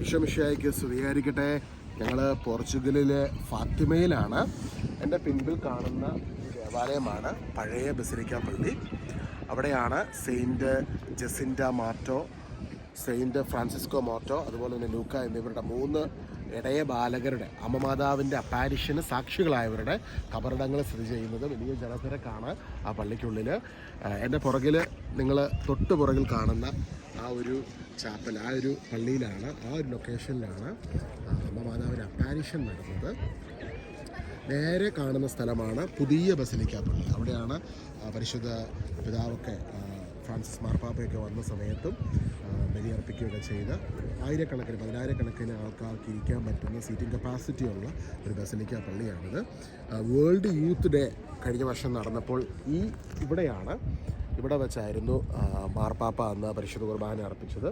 വിഷമിഷയായിക്ക് സ്വീകരിക്കട്ടെ ഞങ്ങൾ പോർച്ചുഗലിലെ ഫാത്തിമയിലാണ്. എന്റെ പിൻപിൽ കാണുന്ന ദേവാലയമാണ് പഴയ ബസിലിക്ക പള്ളി. അവിടെയാണ് saint Jacinta Marto saint Francisco Marto അതുപോലെ തന്നെ ലൂക്ക എന്നിവരുടെ മൂന്ന് ഇടയ ബാലകരുടെ അമ്മമാതാവിന്റെ അപ്പാരിഷന് സാക്ഷികളായവരുടെ കബറിടങ്ങൾ സ്ഥിതി ചെയ്യുന്നത് വലിയ ജനത്തിരക്കാണ് ആ പള്ളിക്കുള്ളിൽ എന്റെ പുറകിൽ നിങ്ങൾ തൊട്ട് പുറകിൽ കാണുന്ന ആ ഒരു ചാപ്പൽ ആ ഒരു പള്ളിയിലാണ് ആ ഒരു ലൊക്കേഷനിലാണ് അമ്മമാതാവിന്റെ അപ്പാരിഷൻ നടന്നത്. നേരെ കാണുന്ന സ്ഥലമാണ് പുതിയ ബസലിക്ക പള്ളി. അവിടെയാണ് പരിശുദ്ധ പിതാവൊക്കെ ഫ്രാൻസിസ് മാർപ്പാപ്പയൊക്കെ വന്ന സമയത്തും ബലിയർപ്പിക്കുകയൊക്കെ ചെയ്ത് ആയിരക്കണക്കിന് പതിനായിരക്കണക്കിന് ആൾക്കാർക്ക് ഇരിക്കാൻ പറ്റുന്ന സീറ്റിംഗ് കപ്പാസിറ്റി ഉള്ള ഒരു ബസലിക്ക പള്ളിയാണിത്. വേൾഡ് യൂത്ത് ഡേ കഴിഞ്ഞ വർഷം നടന്നപ്പോൾ ഈ ഇവിടെയാണ് ഇവിടെ വെച്ചായിരുന്നു മാർപ്പാപ്പ അന്ന് പരിശുദ്ധ കുർബാന അർപ്പിച്ചത്.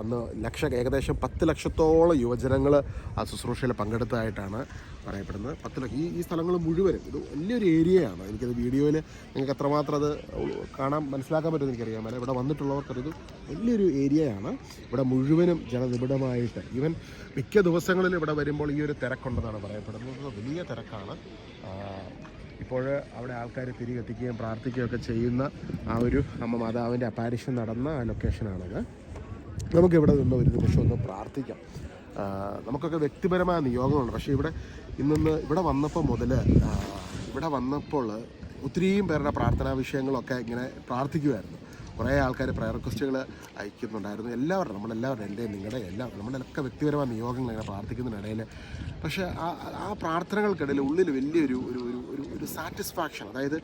അന്ന് ലക്ഷ ഏകദേശം പത്ത് ലക്ഷത്തോളം യുവജനങ്ങൾ ആ ശുശ്രൂഷയിൽ പങ്കെടുത്തതായിട്ടാണ് പറയപ്പെടുന്നത്. പത്ത് ലക്ഷം ഈ ഈ സ്ഥലങ്ങൾ മുഴുവനും ഇത് വലിയൊരു ഏരിയയാണ്. എനിക്കത് വീഡിയോയിൽ നിങ്ങൾക്ക് എത്രമാത്രം അത് കാണാൻ മനസ്സിലാക്കാൻ പറ്റുമെന്ന് എനിക്കറിയാൻ അല്ല ഇവിടെ വന്നിട്ടുള്ളവർക്കൊരു വലിയൊരു ഏരിയയാണ്. ഇവിടെ മുഴുവനും ജനനിബിഡമായിട്ട് ഈവൻ മിക്ക ദിവസങ്ങളിൽ ഇവിടെ വരുമ്പോൾ ഈ ഒരു തിരക്കുണ്ടെന്നാണ് പറയപ്പെടുന്നത്. വലിയ തിരക്കാണ്. ആ, ഇപ്പോൾ അവിടെ ആൾക്കാർ തിരികെ എത്തിക്കുകയും പ്രാർത്ഥിക്കുകയും ഒക്കെ ചെയ്യുന്ന ആ ഒരു അമ്മ മാതാവിന്റെ അപ്പാരിഷൻ നടന്ന ആ ലൊക്കേഷനാണത് നമുക്കിവിടെ നിന്ന് ഒരു നിമിഷം ഒന്ന് പ്രാർത്ഥിക്കാം. നമുക്കൊക്കെ വ്യക്തിപരമായ നിയോഗങ്ങളുണ്ട്. പക്ഷേ ഇവിടെ ഇന്നൊന്ന് ഇവിടെ വന്നപ്പോൾ മുതൽ ഇവിടെ വന്നപ്പോൾ ഒത്തിരിയും പേരുടെ പ്രാർത്ഥനാ വിഷയങ്ങളൊക്കെ ഇങ്ങനെ പ്രാർത്ഥിക്കുമായിരുന്നു കുറേ ആൾക്കാർ പ്രയർ റിക്വസ്റ്റുകൾ അയക്കുന്നുണ്ടായിരുന്നു. എല്ലാവരും നമ്മളെല്ലാവരും എന്റെ നിങ്ങളുടെ എല്ലാം നമ്മളൊക്കെ വ്യക്തിപരമായ നിയോഗങ്ങൾ ഇങ്ങനെ പ്രാർത്ഥിക്കുന്നതിനിടയിൽ പക്ഷേ ആ ആ പ്രാർത്ഥനകൾക്കിടയിൽ ഉള്ളിൽ വലിയൊരു ഒരു ഒരു ഒരു സാറ്റിസ്ഫാക്ഷൻ അതായത്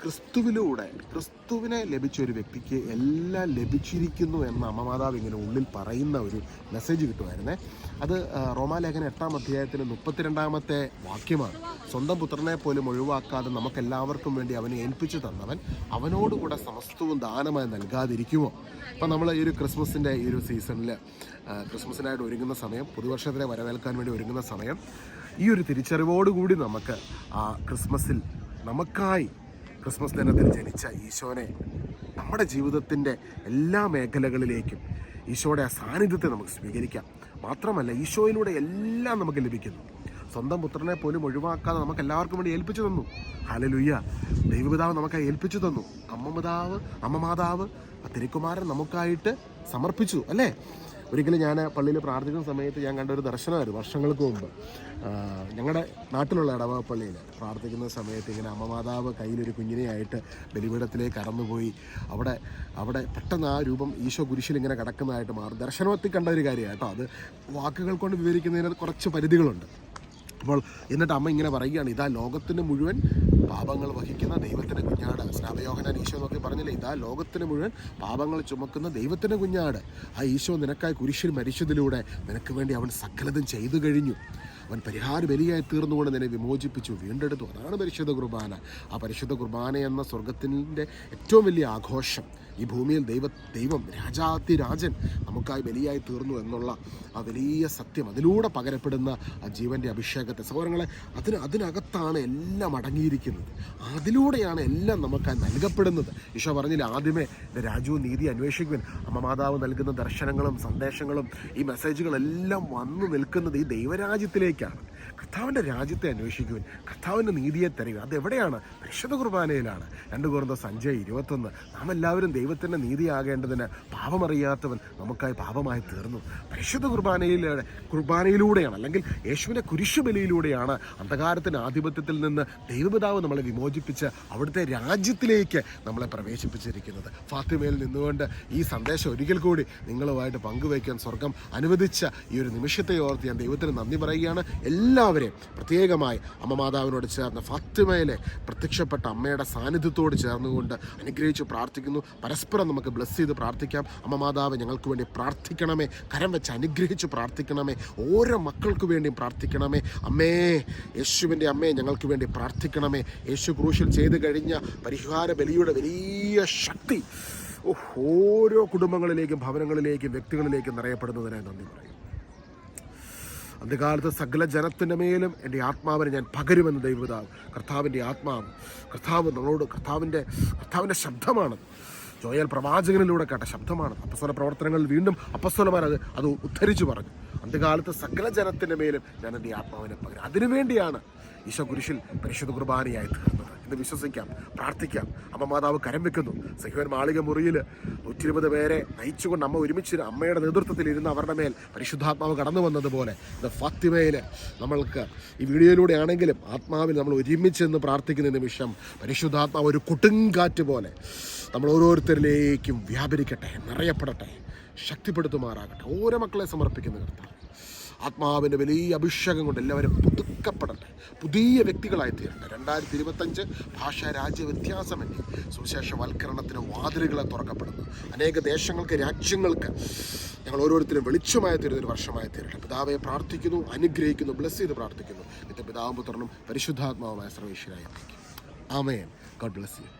ക്രിസ്തുവിലൂടെ ക്രിസ്തുവിനെ ലഭിച്ച ഒരു വ്യക്തിക്ക് എല്ലാം ലഭിച്ചിരിക്കുന്നു എന്ന് അമ്മമാതാവ് ഇങ്ങനെ ഉള്ളിൽ പറയുന്ന ഒരു മെസ്സേജ് കിട്ടുമായിരുന്നേ. അത് റോമാലേഖന എട്ടാം അധ്യായത്തിന് മുപ്പത്തിരണ്ടാമത്തെ വാക്യമാണ്. സ്വന്തം പുത്രനെ പോലും ഒഴിവാക്കാതെ നമുക്കെല്ലാവർക്കും വേണ്ടി അവനെ ഏൽപ്പിച്ചു തന്നവൻ അവനോടുകൂടെ സമസ്തവും ദാനമായി നൽകാതിരിക്കുമോ? അപ്പം നമ്മൾ ഈ ഒരു ക്രിസ്മസിന്റെ ഈ ഒരു സീസണിൽ ക്രിസ്മസിനായിട്ട് ഒരുങ്ങുന്ന സമയം പുതുവർഷത്തിനെ വരവേൽക്കാൻ വേണ്ടി ഒരുങ്ങുന്ന സമയം ഈ ഒരു തിരിച്ചറിവോടുകൂടി നമുക്ക് ആ ക്രിസ്മസിൽ നമുക്കായി ക്രിസ്മസ് ദിനത്തിൽ ജനിച്ച ഈശോനെ നമ്മുടെ ജീവിതത്തിന്റെ എല്ലാ മേഖലകളിലേക്കും ഈശോയുടെ ആ സാന്നിധ്യത്തെ നമുക്ക് സ്വീകരിക്കാം. മാത്രമല്ല ഈശോയിലൂടെ എല്ലാം നമുക്ക് ലഭിക്കുന്നു. സ്വന്തം പുത്രനെ പോലും ഒഴിവാക്കാതെ നമുക്ക് എല്ലാവർക്കും വേണ്ടി ഏൽപ്പിച്ചു തന്നു. ഹലലുയ്യ ദൈവപിതാവ് നമുക്ക് ഏൽപ്പിച്ചു തന്നു. അമ്മ പിതാവ് അമ്മ മാതാവ് തിരുക്കുമാരൻ നമുക്കായിട്ട് സമർപ്പിച്ചു അല്ലേ? ഒരിക്കലും ഞാൻ പള്ളിയിൽ പ്രാർത്ഥിക്കുന്ന സമയത്ത് ഞാൻ കണ്ട ഒരു ദർശനമായിരുന്നു വർഷങ്ങൾക്ക് മുമ്പ്. ഞങ്ങളുടെ നാട്ടിലുള്ള ഇടവ പള്ളിയിൽ പ്രാർത്ഥിക്കുന്ന സമയത്ത് ഇങ്ങനെ അമ്മമാതാവ് കയ്യിലൊരു കുഞ്ഞിനെയായിട്ട് ബലിപീഠത്തിലേക്ക് കടന്നുപോയി. അവിടെ അവിടെ പെട്ടെന്ന് ആ രൂപം ഈശോ കുരിശിൽ ഇങ്ങനെ കിടക്കുന്നതായിട്ട് മാറും. ദർശനത്തിൽ കണ്ട ഒരു കാര്യമാണ് കേട്ടോ അത്. വാക്കുകൾ കൊണ്ട് വിവരിക്കുന്നതിന് കുറച്ച് പരിധികളുണ്ട്. അപ്പോൾ എന്നിട്ട് അമ്മ ഇങ്ങനെ പറയുകയാണ് ഇതാ ലോകത്തിന് മുഴുവൻ പാപങ്ങൾ വഹിക്കുന്ന ദൈവത്തിന്റെ സ്നാപയോഹനാൻ ഈശോ നോക്കി പറഞ്ഞില്ലേ? ഇതാ ലോകത്തിന് മുഴുവൻ പാപങ്ങൾ ചുമക്കുന്ന ദൈവത്തിന്റെ കുഞ്ഞാട് ആ ഈശോ നിനക്കായി കുരിശിൽ മരിച്ചതിലൂടെ നിനക്ക് വേണ്ടി അവൻ സകലതും ചെയ്തു കഴിഞ്ഞു. അവൻ പരിഹാര ബലിയായി തീർന്നുകൊണ്ട് നിന്നെ വിമോചിപ്പിച്ചു വീണ്ടെടുത്തു. അതാണ് പരിശുദ്ധ കുർബാന. ആ പരിശുദ്ധ കുർബാന എന്ന സ്വർഗത്തിന്റെ ഏറ്റവും വലിയ ആഘോഷം. ഈ ഭൂമിയിൽ ദൈവ ദൈവം രാജാതി രാജൻ നമുക്കായി ബലിയായി തീർന്നു എന്നുള്ള ആ വലിയ സത്യം അതിലൂടെ പകരപ്പെടുന്ന ആ ജീവന്റെ അഭിഷേകത്തെ. സഹോദരങ്ങളെ അതിന് അതിനകത്താണ് എല്ലാം അടങ്ങിയിരിക്കുന്നത്. അതിലൂടെയാണ് എല്ലാം നമുക്കായി നൽകപ്പെടുന്നത്. ഈശോ പറഞ്ഞില്ല ആദ്യമേ രാജു നീതി അന്വേഷിക്കുവാൻ. അമ്മ മാതാവ് നൽകുന്ന ദർശനങ്ങളും സന്ദേശങ്ങളും ഈ മെസ്സേജുകളെല്ലാം വന്നു നിൽക്കുന്നത് ഈ ദൈവരാജ്യത്തിലേക്കാണ്. കർത്താവിന്റെ രാജ്യത്തെ അന്വേഷിക്കുവാൻ. കർത്താവിന്റെ നീതിയെ തരിക അതെവിടെയാണ്? പരിശുദ്ധ കുർബാനയിലാണ്. രണ്ട് കുറഞ്ഞ സഞ്ജയ് ഇരുപത്തൊന്ന്. നാം എല്ലാവരും ദൈവത്തിന്റെ നീതിയാകേണ്ടതിന് പാപമറിയാത്തവൻ നമുക്കായി പാപമായി തീർന്നു. പരിശുദ്ധ കുർബാനയിലൂടെ കുർബാനയിലൂടെയാണ് അല്ലെങ്കിൽ യേശുവിന്റെ കുരിശുബലിയിലൂടെയാണ് അന്ധകാരത്തിന്റെ ആധിപത്യത്തിൽ നിന്ന് ദൈവപിതാവ് നമ്മളെ വിമോചിപ്പിച്ച് അവിടുത്തെ രാജ്യത്തിലേക്ക് നമ്മളെ പ്രവേശിപ്പിച്ചിരിക്കുന്നത്. ഫാത്തിമയിൽ നിന്നുകൊണ്ട് ഈ സന്ദേശം ഒരിക്കൽ കൂടി നിങ്ങളുമായിട്ട് പങ്കുവയ്ക്കാൻ സ്വർഗം അനുവദിച്ച ഈ ഒരു നിമിഷത്തെ ഓർത്ത് ഞാൻ ദൈവത്തിന് നന്ദി പറയുകയാണ്. എല്ലാവരെയും പ്രത്യേകമായി അമ്മ മാതാവിനോട് ചേർന്ന് ഫാത്തിമയിലെ പ്രത്യക്ഷപ്പെട്ട അമ്മയുടെ സാന്നിധ്യത്തോട് ചേർന്നുകൊണ്ട് അനുഗ്രഹിച്ച് പ്രാർത്ഥിക്കുന്നു. പരസ്പരം നമുക്ക് ബ്ലസ് ചെയ്ത് പ്രാർത്ഥിക്കാം. അമ്മ മാതാവ് ഞങ്ങൾക്ക് വേണ്ടി പ്രാർത്ഥിക്കണമേ. കരം വെച്ച് അനുഗ്രഹിച്ച് പ്രാർത്ഥിക്കണമേ. ഓരോ മക്കൾക്ക് വേണ്ടിയും പ്രാർത്ഥിക്കണമേ. അമ്മേ യേശുവിന്റെ അമ്മയെ ഞങ്ങൾക്ക് വേണ്ടി പ്രാർത്ഥിക്കണമേ. യേശു ക്രൂശിൽ ചെയ്ത് കഴിഞ്ഞ പരിഹാര ബലിയുടെ വലിയ ശക്തി ഓരോ കുടുംബങ്ങളിലേക്കും ഭവനങ്ങളിലേക്കും വ്യക്തികളിലേക്കും നിറയപ്പെടുന്നതിനായി നന്ദി പറയും. അന്ത്യകാലത്ത് സകല ജനത്തിന്റെ മേലും എന്റെ ആത്മാവിനെ ഞാൻ പകരുമെന്ന് ദൈവപിതാവ് കർത്താവിന്റെ ആത്മാവ് കർത്താവ് നമ്മളോട് കർത്താവിന്റെ കർത്താവിന്റെ ശബ്ദമാണ്. ജോയൽ പ്രവാചകനിലൂടെ കേട്ട ശബ്ദമാണ്. അപ്പസ്വല പ്രവർത്തനങ്ങളിൽ വീണ്ടും അപ്പസ്വലമാർ അത് അത് ഉദ്ധരിച്ചു പറഞ്ഞു. അന്ത്യകാലത്ത് സകല ജനത്തിന്റെ മേലും ഞാൻ എന്റെ ആത്മാവിനെ പകരം. അതിനുവേണ്ടിയാണ് ഈശോ കുരിശിൽ പരിശുദ്ധ കുർബാനയായി തീർന്നത്. എന്ന് വിശ്വസിക്കാം പ്രാർത്ഥിക്കാം. അമ്മ മാതാവ് കരം വെക്കുന്നു. സഹോദരൻ മാളിക മുറിയിൽ നൂറ്റി ഇരുപത് പേരെ നയിച്ചുകൊണ്ട് അമ്മ ഒരുമിച്ച് അമ്മയുടെ നേതൃത്വത്തിൽ ഇരുന്ന് അവരുടെ മേൽ പരിശുദ്ധാത്മാവ് കടന്നു വന്നതുപോലെ ഇത് ഫാത്തിമയിൽ നമ്മൾക്ക് ഈ വീഡിയോയിലൂടെ ആണെങ്കിലും ആത്മാവിൽ നമ്മൾ ഒരുമിച്ച് എന്ന് പ്രാർത്ഥിക്കുന്ന നിമിഷം പരിശുദ്ധാത്മാവ് ഒരു കൊടുങ്കാറ്റ് പോലെ നമ്മൾ ഓരോരുത്തരിലേക്കും വ്യാപരിക്കട്ടെ നിറയപ്പെടട്ടെ ശക്തിപ്പെടുത്തുമാറാകട്ടെ. ഓരോ മക്കളെ സമർപ്പിക്കുന്ന കർത്താവ്. ആത്മാവിന്റെ വലിയ അഭിഷേകം കൊണ്ട് എല്ലാവരും പുതുക്കപ്പെടട്ടെ. പുതിയ വ്യക്തികളായി തീരട്ടെ. രണ്ടായിരത്തി ഇരുപത്തഞ്ച് ഭാഷാ രാജ്യ വ്യത്യാസമന്യേ സുവിശേഷവൽക്കരണത്തിന് വാതിലുകളെ തുറക്കപ്പെടുന്നു. അനേക ദേശങ്ങൾക്ക് രാജ്യങ്ങൾക്ക് ഞങ്ങൾ ഓരോരുത്തരും വെളിച്ചമായി തീരുന്ന ഒരു വർഷമായി തീരട്ടെ. പിതാവെ പ്രാർത്ഥിക്കുന്നു അനുഗ്രഹിക്കുന്നു ബ്ലസ് ചെയ്ത് പ്രാർത്ഥിക്കുന്നു. എന്റെ പിതാവും പുത്രനും പരിശുദ്ധാത്മാവുമായ സർവേശ്വരായി ആമേൻ. God bless you